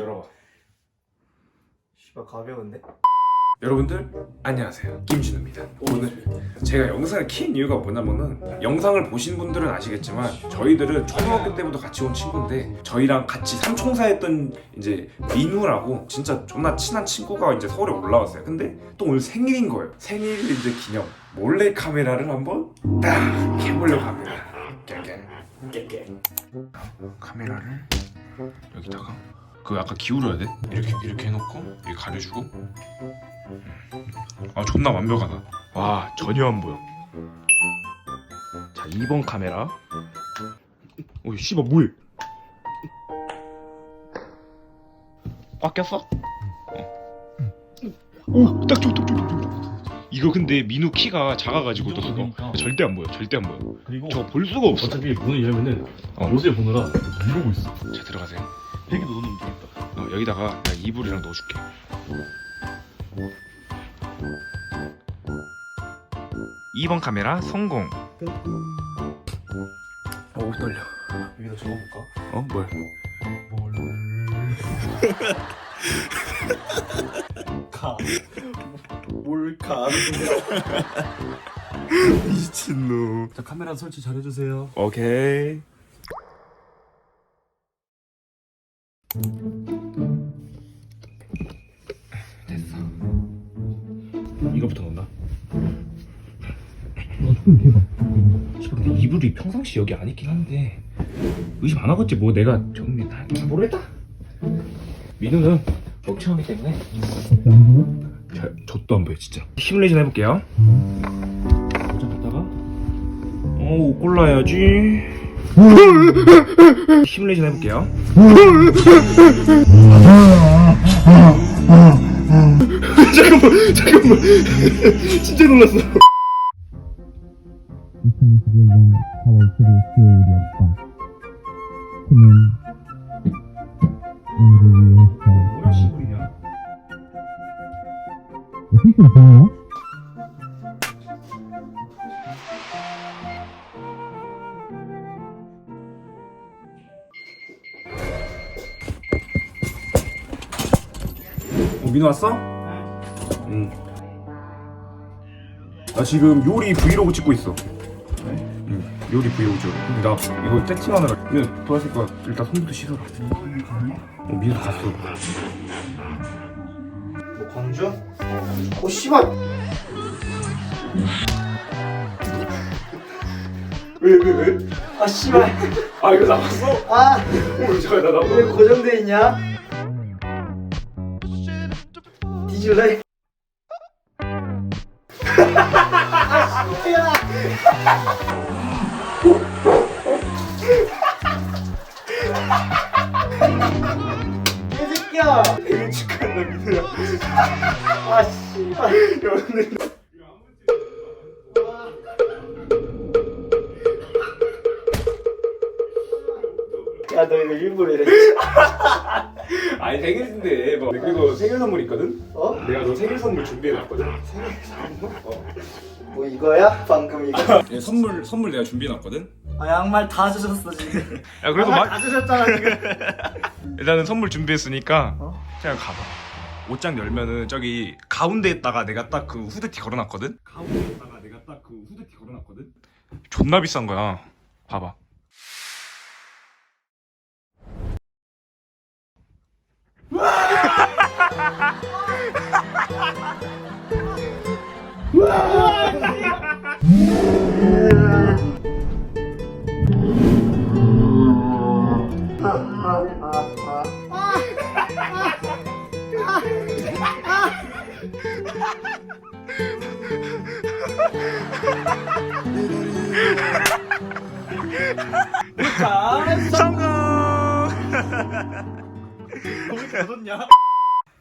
열어봐. 씨발 가벼운데? 여러분들 안녕하세요. 김진우입니다. 오늘 제가 영상을 킨 이유가 뭐냐면은 영상을 보신 분들은 아시겠지만 저희들은 초등학교 때부터 같이 온 친구인데 저희랑 같이 삼총사했던 이제 민우라고 진짜 존나 친한 친구가 이제 서울에 올라왔어요. 근데 또 오늘 생일인 거예요. 생일 이제 기념. 몰래 카메라를 한번 딱 해보려고 합니다. 깨깨 깨깨 카메라를 여기다가 그 아까 기울여야 돼? 이렇게 이렇게 해놓고? 이렇게 가려주고? 아 존나 완벽하다. 와 전혀 안 보여. 자 2번 카메라. 오 씨발 뭐해? 꽉 꼈어? 오딱 좋다 좋다 좋다 이거 근데 민우 키가 작아가지고 너 그거 그러니까. 절대 안 보여 절대 안 보여. 그리고 저거 볼 수가 없어. 어차피 문을 열면은 어. 옷을 보느라 이러고 있어. 자 들어가세요 팩이도 넣으면 되겠다. 어, 여기다가 내가 이불이랑 넣어줄게. 이번 카메라 성공. 어 떨려. 여기다 적어볼까? 어 뭘? 가 몰카 미친놈. 자 카메라 설치 잘 해주세요. 오케이. 됐어. 이거부터 넣나? 근데 이불이 평상시 여기 안 있긴 한데 의심 안 하겠지? 뭐 내가 정리 다 모르겠다. 민우는 멍청하기 때문에. 잘 저도 안 보여 진짜. 시뮬레이션 해볼게요. 모자 갖다가. 어옷 골라야지. 시뮬레이션 해볼게요 잠깐만 잠깐만 진짜 놀랐어 2021년 4월 7일 수요일이었다. 그는 오늘을 위해서 뭐야 시골이냐 어떻게 보여? 어, 민호 왔어? 응. 나 지금 요리 브이로그 찍고 있어. 응. 요리 브이로그 찍어. 근데 나 이거 세팅하느라 민호 도와줄 거야. 일단 손부터 씻어라. 어, 민호 갔어. 뭐 광주? 어 씨발 왜 왜 왜? 아 씨발 아 이거 나왔어? 아왜 오 잠깐 나 나왔어. 고정돼 있냐? 뒤질래? 아 씨발 개새끼야 생일 축하한다 민호야. 아 씨발 야너 이거 일부러 이래 아니 생일인데 뭐 그리고 생일 선물 있거든. 어? 내가 너 생일 선물 준비해 놨거든. 뭐 이거야? 방금 이거? 예, 선물 선물 내가 준비해 놨거든. 아 양말 다 주셨어 지금 야 그래도 막 다 주셨잖아 지금 일단은 선물 준비했으니까 어? 그냥 가봐. 옷장 열면은 저기 가운데에다가 내가 딱 그 후드티 걸어놨거든. 가운데에다가 내가 딱 그 후드티 걸어놨거든. 존나 비싼 거야. 봐봐. 성공. 거기 줬냐?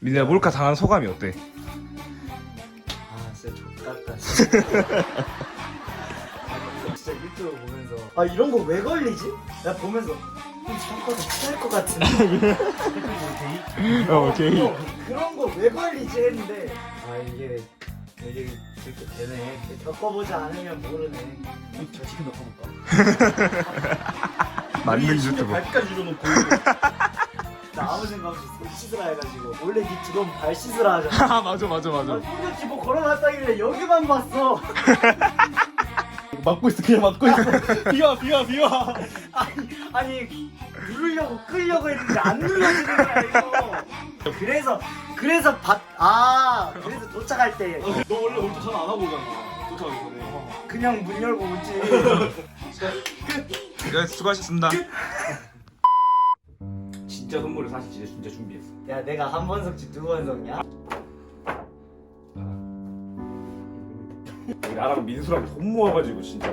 민우야 몰카 당한 소감이 어때? 아 진짜 족같다 진짜 진짜 유튜브 보면서 아 이런 거 왜 걸리지? 나 보면서 좀 잠깐 취할 것 같은데 어, 오케이. 어, 그런 거 왜 걸리지 했는데 아 이게 이게 이렇게 되네. 겪어보지 않으면 모르네. 저 치킨 넣어볼까? 만능 심지어 유튜버. 발까지 줄여놓고 나 아무 생각 없이 손 씻으라 해가지고 원래 니 들어오면 발 씻으라 하잖아. 아 맞아 맞아. 아, 손같이 뭐 걸어놨다길래 여기만 봤어. 막고 있어 그냥 막고 있어. 비와 비와 비와. 아니, 아니 누르려고 끌려고 했는데 안 눌러지는 거야 이거. 그래서 그래서 밖아 그래서 도착할 때. 너 원래 오늘 전화 안 하고 오잖아. 도착하기 전에. 그냥 문 열고 오지. 네 수고하셨습니다. 진짜 선물을 사실 진짜, 진짜 준비했어. 야 내가 한번 섞지 두번 섞냐? 나랑 민수랑 돈 모아가지고 진짜